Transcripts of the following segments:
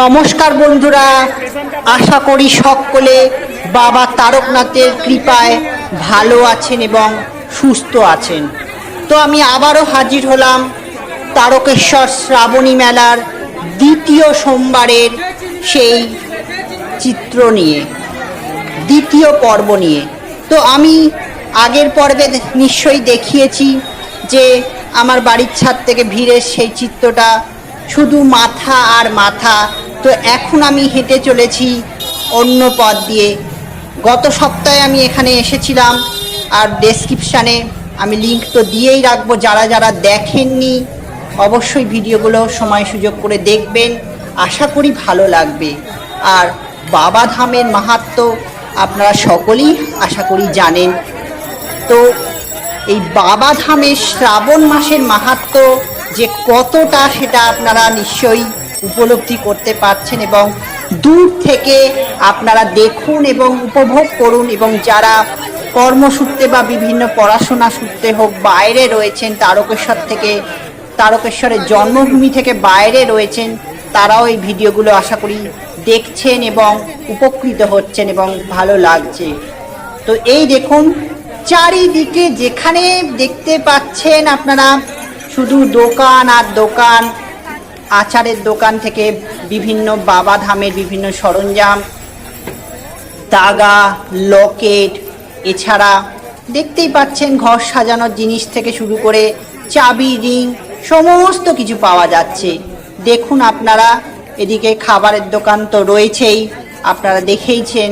নমস্কার বন্ধুরা, আশা করি সকলে বাবা তারকনাথের কৃপায় ভালো আছেন এবং সুস্থ আছেন। তো আমি আবারও হাজির হলাম তারকেশ্বর শ্রাবণী মেলার দ্বিতীয় সোমবারের সেই চিত্র নিয়ে, দ্বিতীয় পর্ব নিয়ে। তো আমি আগের পর্বে নিশ্চয়ই দেখিয়েছি যে আমার বাড়ির ছাদ থেকে ভিড়ের সেই চিত্রটা শুধু মাথা আর মাথা। তো এখন আমি হেঁটে চলেছি অন্য পথ দিয়ে। গত সপ্তাহে আমি এখানে এসেছিলাম আর ডেসক্রিপশানে আমি লিঙ্ক তো দিয়েই রাখব। যারা যারা দেখেননি, অবশ্যই ভিডিওগুলো সময় সুযোগ করে দেখবেন। আশা করি ভালো লাগবে। আর বাবা ধামের মাহাত্ম আপনারা সকলেই আশা করি জানেন। তো এই বাবা ধামের শ্রাবণ মাসের মাহাত্ম যে কতটা সেটা আপনারা নিশ্চয়ই উপলব্ধি করতে পারছেন এবং দূর থেকে আপনারা দেখুন এবং উপভোগ করুন এবং যারা কর্মসূত্রে বা বিভিন্ন পড়াশোনা সূত্রে হোক বাইরে রয়েছেন, তারকেশ্বর থেকে, তারকেশ্বরের জন্মভূমি থেকে বাইরে রয়েছেন, তারাও এই ভিডিওগুলো আশা করি দেখছেন এবং উপকৃত হচ্ছেন এবং ভালো লাগছে। তো এই দেখুন, চারিদিকে যেখানে দেখতে পাচ্ছেন আপনারা শুধু দোকান আর দোকান, আচারের দোকান থেকে বিভিন্ন বাবা ধামের বিভিন্ন সরঞ্জাম, দাগা, লকেট, এছাড়া দেখতেই পাচ্ছেন ঘর সাজানোর জিনিস থেকে শুরু করে চাবি, রিং, সমস্ত কিছু পাওয়া যাচ্ছে। দেখুন আপনারা, এদিকে খাবারের দোকান তো রয়েছেই, আপনারা দেখেইছেন।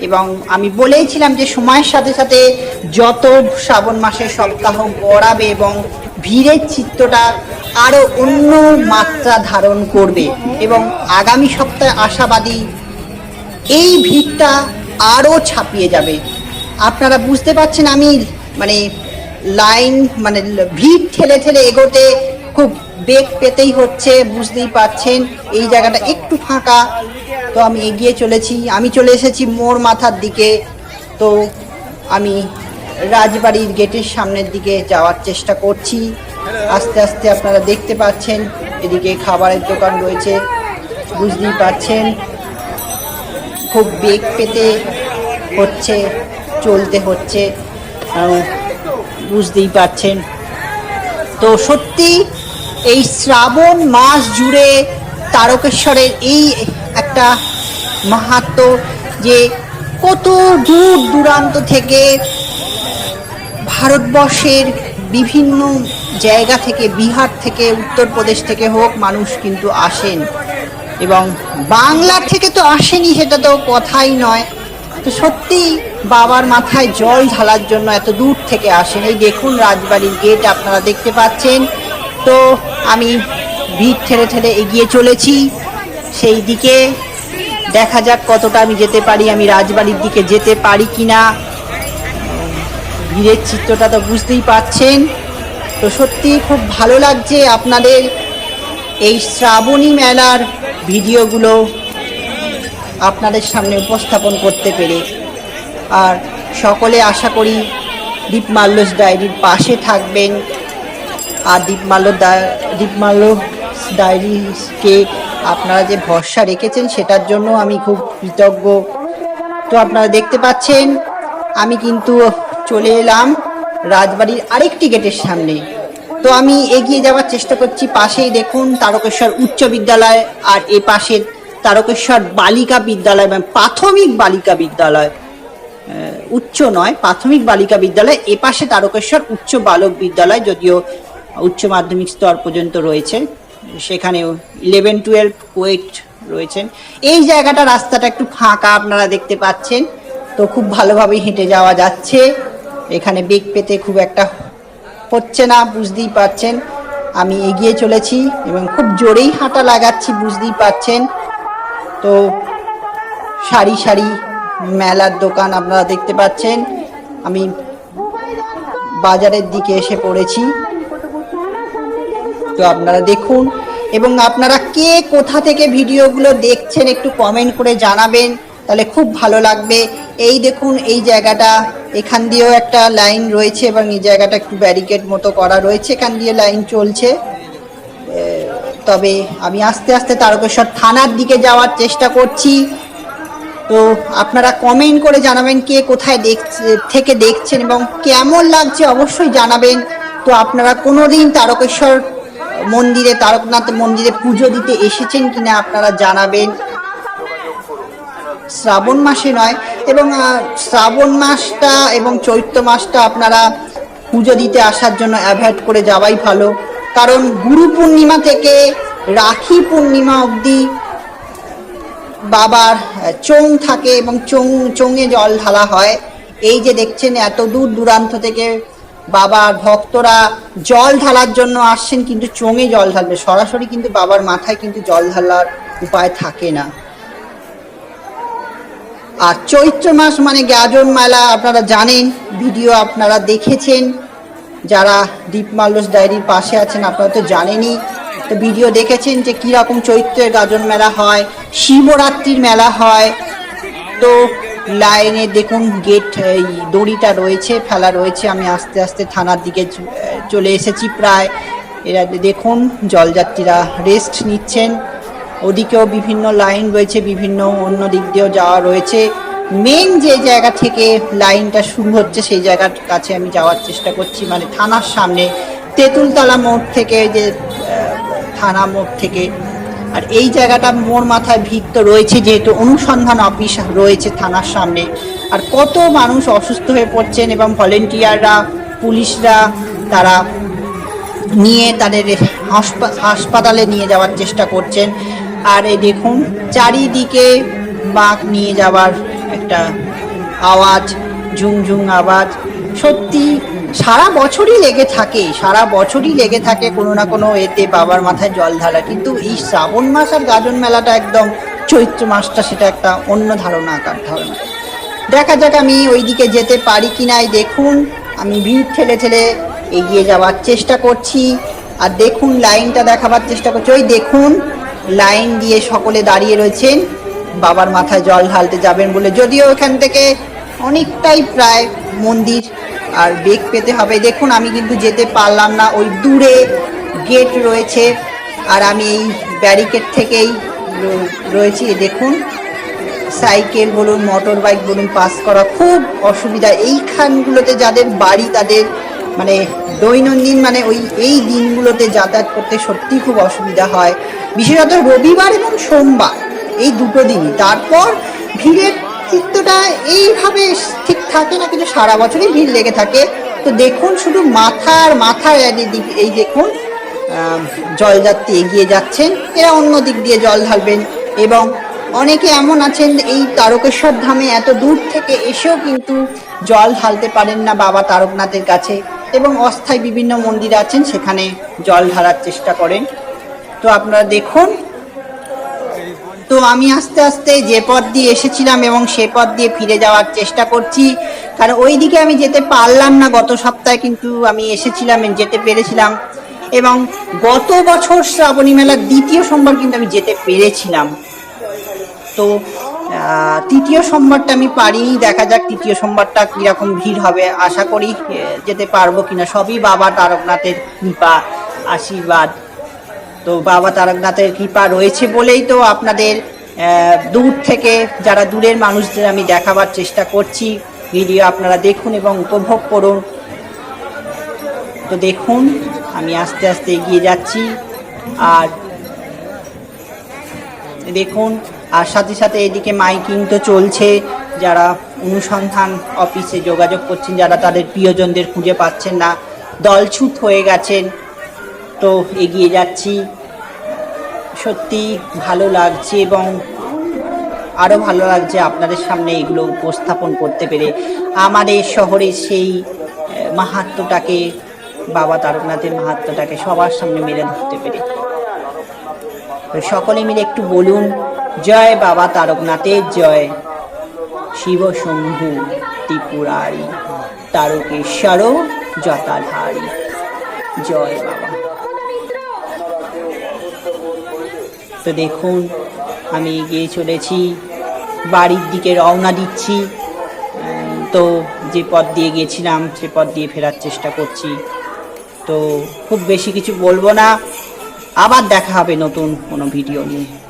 এবং আমি বলেইছিলাম যে সময়ের সাথে সাথে যত শ্রাবণ মাসের সপ্তাহ গড়াবে এবং ভিড়ের চিত্রটা আরও অন্য মাত্রা ধারণ করবে এবং আগামী সপ্তাহে আশাবাদী এই ভিড়টা আরও ছাপিয়ে যাবে। আপনারা বুঝতে পারছেন আমি মানে লাইন মানে ভিড় ঠেলে ঠেলে এগোতে খুব বেগ পেতেই হচ্ছে, বুঝতেই পারছেন। এই জায়গাটা একটু ফাঁকা, তো আমি এগিয়ে চলেছি। আমি চলে এসেছি মোর মাথার দিকে, তো আমি রাজবাড়ির গেটের সামনের দিকে যাওয়ার চেষ্টা করছি। আস্তে আস্তে আপনারা দেখতে পাচ্ছেন, এদিকে খাবারের দোকান রয়েছে, বুঝতেই পারছেন। খুব বেগ পেতে হচ্ছে, চলতে হচ্ছে বুঝতেই পারছেন। তো সত্যি, এই শ্রাবণ মাস জুড়ে তারকেশ্বরের এই একটা মাহাত্ম যে কত দূর দূরান্ত থেকে ভারতবর্ষের বিভিন্ন জায়গা থেকে, বিহার থেকে, উত্তরপ্রদেশ থেকে হোক, মানুষ কিন্তু আসেন। এবং বাংলা থেকে তো আসেনি, সেটা তো কথাই নয়। তো সত্যি বাবার মাথায় জল ঢালার জন্য এত দূর থেকে আসেন। এই দেখুন রাজবাড়ির গেট, আপনারা দেখতে পাচ্ছেন। তো আমি ভিড় ঠেলে ঠেলে এগিয়ে চলেছি। সেই দিকে দেখা যাক কতটা আমি যেতে পারি, আমি রাজবাড়ির দিকে যেতে পারি কিনা। ভিড়ের চিত্রটা তো বুঝতেই পাচ্ছেন। তো সত্যি খুব ভালো লাগছে আপনাদের এই শ্রাবণী মেলার ভিডিওগুলো আপনাদের সামনে উপস্থাপন করতে পেরে। আর সকলে আশা করি দীপমাল্যস ডায়েরির পাশে থাকবেন। আর দীপমাল্য দীপমাল্য ডায়েরিকে আপনারা যে ভরসা রেখেছেন সেটার জন্য আমি খুব কৃতজ্ঞ। তো আপনারা দেখতে পাচ্ছেন, আমি কিন্তু চলে এলাম রাজবাড়ির আরেকটি গেটের সামনে। তো আমি এগিয়ে যাওয়ার চেষ্টা করছি, পাশেই দেখুন তারকেশ্বর উচ্চ বিদ্যালয় আর এ পাশে তারকেশ্বর বালিকা বিদ্যালয় মানে প্রাথমিক বালিকা বিদ্যালয়। উচ্চ নয়, প্রাথমিক বালিকা বিদ্যালয়, এ পাশে তারকেশ্বর উচ্চ বালক বিদ্যালয়, যদিও উচ্চ মাধ্যমিক স্তর পর্যন্ত রয়েছে। সেখানেও ইলেভেন টুয়েলভ কোয়েট রয়েছেন এই জায়গাটা রাস্তাটা একটু ফাঁকা, আপনারা দেখতে পাচ্ছেন। তো খুব ভালোভাবেই হেঁটে যাওয়া যাচ্ছে। এখানে বেগ পেতে খুব একটা হচ্ছে না, বুঝতেই পারছেন। আমি এগিয়ে চলেছি এবং খুব জোরেই হাঁটা লাগাচ্ছি, বুঝতেই পারছেন। তো সারি সারি মেলার দোকান আপনারা দেখতে পাচ্ছেন। আমি বাজারের দিকে এসে পড়েছি। তো আপনারা দেখুন, এবং আপনারা কে কোথা থেকে ভিডিওগুলো দেখছেন একটু কমেন্ট করে জানাবেন, তাহলে খুব ভালো লাগবে। এই দেখুন, এই জায়গাটা এখান দিয়েও একটা লাইন রয়েছে এবং এই জায়গাটা একটু ব্যারিকেড মতো করা রয়েছে, এখান দিয়ে লাইন চলছে। তবে আমি আস্তে আস্তে তারকেশ্বর থানার দিকে যাওয়ার চেষ্টা করছি। তো আপনারা কমেন্ট করে জানাবেন কে কোথায় দেখছে, থেকে দেখছেন এবং কেমন লাগছে অবশ্যই জানাবেন। তো আপনারা কোনো দিন তারকেশ্বর মন্দিরে, তারকনাথ মন্দিরে পুজো দিতে এসেছেন কিনা আপনারা জানাবেন। শ্রাবণ মাসে নয়, এবং শ্রাবণ মাসটা এবং চৈত্র মাসটা আপনারা পুজো দিতে আসার জন্য অ্যাভয়েড করে যাওয়াই ভালো। কারণ গুরু পূর্ণিমা থেকে রাখি পূর্ণিমা অবধি বাবার চোং থাকে এবং চোং চোঙে জল ঢালা হয়। এই যে দেখছেন, এত দূর দূরান্ত থেকে বাবার ভক্তরা জল ঢালার জন্য আসছেন, কিন্তু চোঙে জল ঢালবে। সরাসরি কিন্তু বাবার মাথায় কিন্তু জল ঢালার উপায় থাকে না। আর চৈত্র মাস মানে গাজন মেলা, আপনারা জানেন, ভিডিও আপনারা দেখেছেন। যারা দীপ মাল্যস ডায়েরির পাশে আছেন, আপনারা তো জানেনই। তো ভিডিও দেখেছেন যে কীরকম চৈত্রের গাজন মেলা হয়, শিবরাত্রির মেলা হয়। তো লাইনে দেখুন, গেট, এই দড়িটা রয়েছে, ফেলা রয়েছে। আমি আস্তে আস্তে থানার দিকে চলে এসেছি প্রায়। এরা দেখুন, জলযাত্রীরা রেস্ট নিচ্ছেন। ওদিকেও বিভিন্ন লাইন রয়েছে, বিভিন্ন অন্য দিক দিয়েও যাওয়া রয়েছে। মেন যে জায়গা থেকে লাইনটা শুরু হচ্ছে, সেই জায়গার কাছে আমি যাওয়ার চেষ্টা করছি। মানে থানার সামনে, তেঁতুলতলা মোড় থেকে যে থানা মোড় থেকে। আর এই জায়গাটা মোড় মাথায় ভিড় তো রয়েছে, যেহেতু অনুসন্ধান অফিস রয়েছে থানার সামনে। আর কত মানুষ অসুস্থ হয়ে পড়ছেন এবং ভলেন্টিয়াররা, পুলিশরা, তারা নিয়ে তাদের হাসপা- হাসপাতালে নিয়ে যাওয়ার চেষ্টা করছেন। আর এই দেখুন, চারিদিকে বাঘ নিয়ে যাওয়ার একটা আওয়াজ ঝুংঝুং আওয়াজ। সত্যি, সারা বছরই লেগে থাকে, সারা বছরই লেগে থাকে কোনো না কোনো এতে বাবার মাথায় জল ঢালা। কিন্তু এই শ্রাবণ মাস আর গাজন মেলাটা একদম চৈত্র মাসটা সেটা একটা অন্য ধারণা, আকার ধারণা। দেখা যাক আমি ওইদিকে যেতে পারি কি নাই দেখুন, আমি ভিড় ঠেলে ঠেলে এগিয়ে যাওয়ার চেষ্টা করছি। আর দেখুন, লাইনটা দেখাবার চেষ্টা করছি। ওই দেখুন লাইন দিয়ে সকলে দাঁড়িয়ে রয়েছেন। বাবার মাথায় জল ঢালতে যাবেন বলে। যদিও এখান থেকে অনেকটাই প্রায় মন্দির আর বেগ পেতে হবে। দেখুন, আমি কিন্তু যেতে পারলাম না। ওই দূরে গেট রয়েছে আর আমি এই ব্যারিকেড থেকেই রয়েছি। দেখুন, সাইকেল বলুন মোটর বাইক বলুন, পাস করা খুব অসুবিধা। এইখানগুলোতে যাদের বাড়ি, তাদের মানে দৈনন্দিন মানে ওই, এই দিনগুলোতে যাতায়াত করতে সত্যি খুব অসুবিধা হয়। বিশেষত রবিবার এবং সোমবার, এই দুটো দিনই। তারপর ভিড়ের চিত্তটা এইভাবে ঠিক থাকে না, কিন্তু সারা বছরই ভিড় লেগে থাকে। তো দেখুন, শুধু মাথার মাথার এই দেখুন জলযাত্রী এগিয়ে যাচ্ছেন। এরা অন্য দিক দিয়ে জল ঢালবেন এবং অনেকে এমন আছেন, এই তারকেশ্বর ধামে এত দূর থেকে এসেও কিন্তু জল ঢালতে পারেন না বাবা তারকনাথের কাছে। এবং অস্থায়ী বিভিন্ন মন্দির আছেন, সেখানে জল ঢালার চেষ্টা করেন। তো আপনারা দেখুন। তো আমি আস্তে আস্তে যে পথ দিয়ে এসেছিলাম এবং সে পথ দিয়ে ফিরে যাওয়ার চেষ্টা করছি। কারণ ওই দিকে আমি যেতে পারলাম না, গত সপ্তাহে কিন্তু আমি এসেছিলাম যেতে পেরেছিলাম। এবং গত বছর শ্রাবণী মেলার দ্বিতীয় সোমবার কিন্তু আমি যেতে পেরেছিলাম। তো তৃতীয় সোমবারটা আমি পারিনি দেখা যাক তৃতীয় সোমবারটা কীরকম ভিড় হবে। আশা করি যেতে পারব কিনা। সবই বাবা তারকনাথের কৃপা, আশীর্বাদ। তো বাবা তারকনাথের কৃপা রয়েছে বলেই তো আপনাদের দূর থেকে যারা দূরের মানুষদের আমি দেখাবার চেষ্টা করছি। ভিডিও আপনারা দেখুন এবং উপভোগ করুন। তো দেখুন, আমি আস্তে আস্তে এগিয়ে যাচ্ছি। আর দেখুন আর সাথে সাথে এদিকে মাইকিং তো চলছে। যারা অনুসন্ধান অফিসে যোগাযোগ করছেন যারা তাদের প্রিয়জনদের খুঁজে পাচ্ছেন না দলছুট হয়ে গেছেন। তো এগিয়ে যাচ্ছি। সত্যি ভালো লাগছে এবং আরও ভালো লাগছে আপনাদের সামনে এগুলো উপস্থাপন করতে পেরে। আমাদের শহরের সেই আহ, মাহাত্ম্যটাকে বাবা তারকনাথের মাহাত্ম্যটাকে সবার সামনে মেলে ধরতে পেরে। সকলে মিলে একটু বলুন জয় বাবা তারকনাথের জয়। শিব শম্ভু ত্রিপুরারি তারকেশ্বর জটাধারী। জয় বাবা। তো দেখুন, আমি এগিয়ে চলেছি, বাড়ির দিকে রওনা দিচ্ছি। তো যে পথ দিয়ে গিয়েছিলাম, সে পথ দিয়ে ফেরার চেষ্টা করছি। তো খুব বেশি কিছু বলব না। আবার দেখা হবে নতুন কোনো ভিডিও নিয়ে।